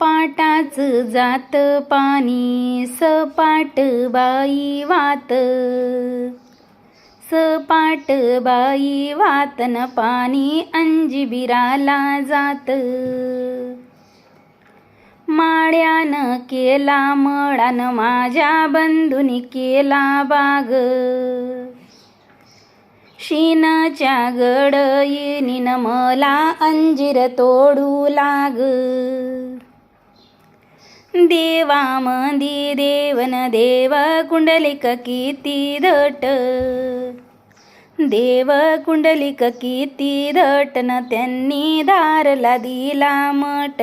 पाटाच जात पाणी सपाट बाई वात. सपाट बाई वातन पाणी अंजिबिराला जात. माळ्यानं केला मळान माझ्या बंधुनी केला बाग. शिनच्या गडयिनीन मला अंजीर तोडू लाग. देवा मंदी देवन देव कुंडलिक किती धट देव कुंडलिक किती धटन त्यांनी धारला दिला मट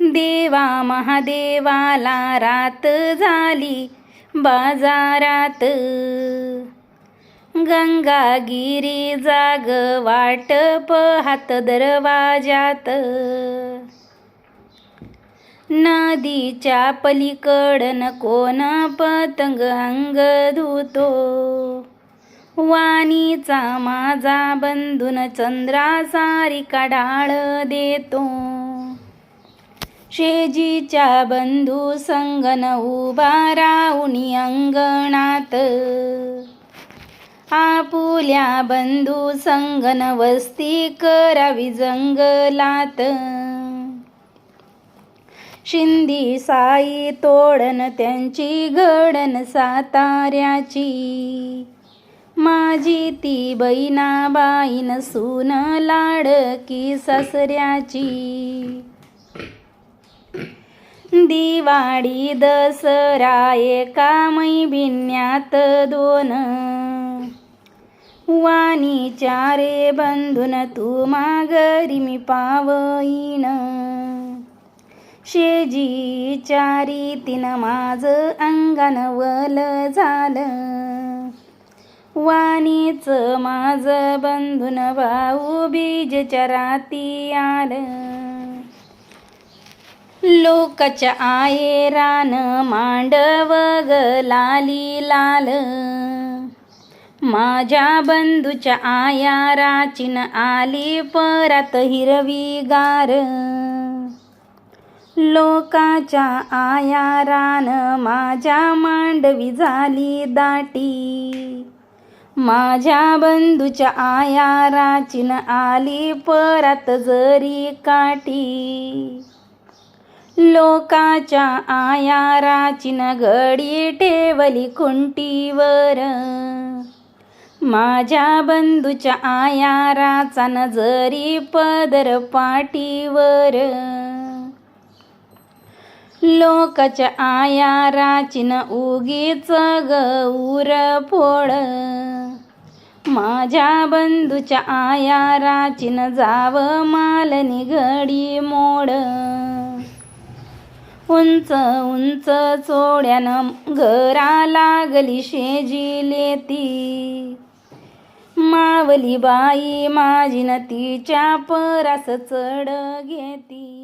देवा महादेवाला रात झाली बाजारात. गंगागिरी जाग वाट पहात दरवाजात नदीच्या पलीकडन कोण पतंग अंग धुतो? वाणीचा माझा बंधून चंद्रा सारिका डाळ देतो. शेजीच्या बंधू संगन उभा राहुनी अंगणात. आपुल्या बंधू संगन वस्ती करावी जंगलात. शिंदी साई तोडन त्यांची घडण साताऱ्याची. माझी ती बहिणाबाईन सून लाडकी सासऱ्याची. दिवाळी दसरा एका मैबिन्यात दोन. वाणी चारे बंधून तू माघरी मी पावईन. शेजी चारी तीन माझ अंगण वल झालं. वाणीच माझ बंधून भाऊ बीजच्या राती आलं. आये रान मांडव ग लाली लाल. माझ्या बंधूच्या आया राचीन आली परत हिरवी गार. लोकाच्या आयारान माझ्या मांडवी झाली दाटी. माझ्या बंधूच्या आयाराचीन आली परत जरी काठी. लोकाच्या आयाराचीन घडी ठेवली खुंटीवर. माझ्या बंधूच्या आयाराचा जरी पदर पाठीवर. लोकाच्या आयाराचीन उगीच गौर फोड. माझ्या बंधूच्या आया आयाराचीन जाव मालनी घडी मोड. उंच उंच चोड्यानं घरा लागली शेजी लेती. मावली बाई माझी न तिच्या परास चढ घेती.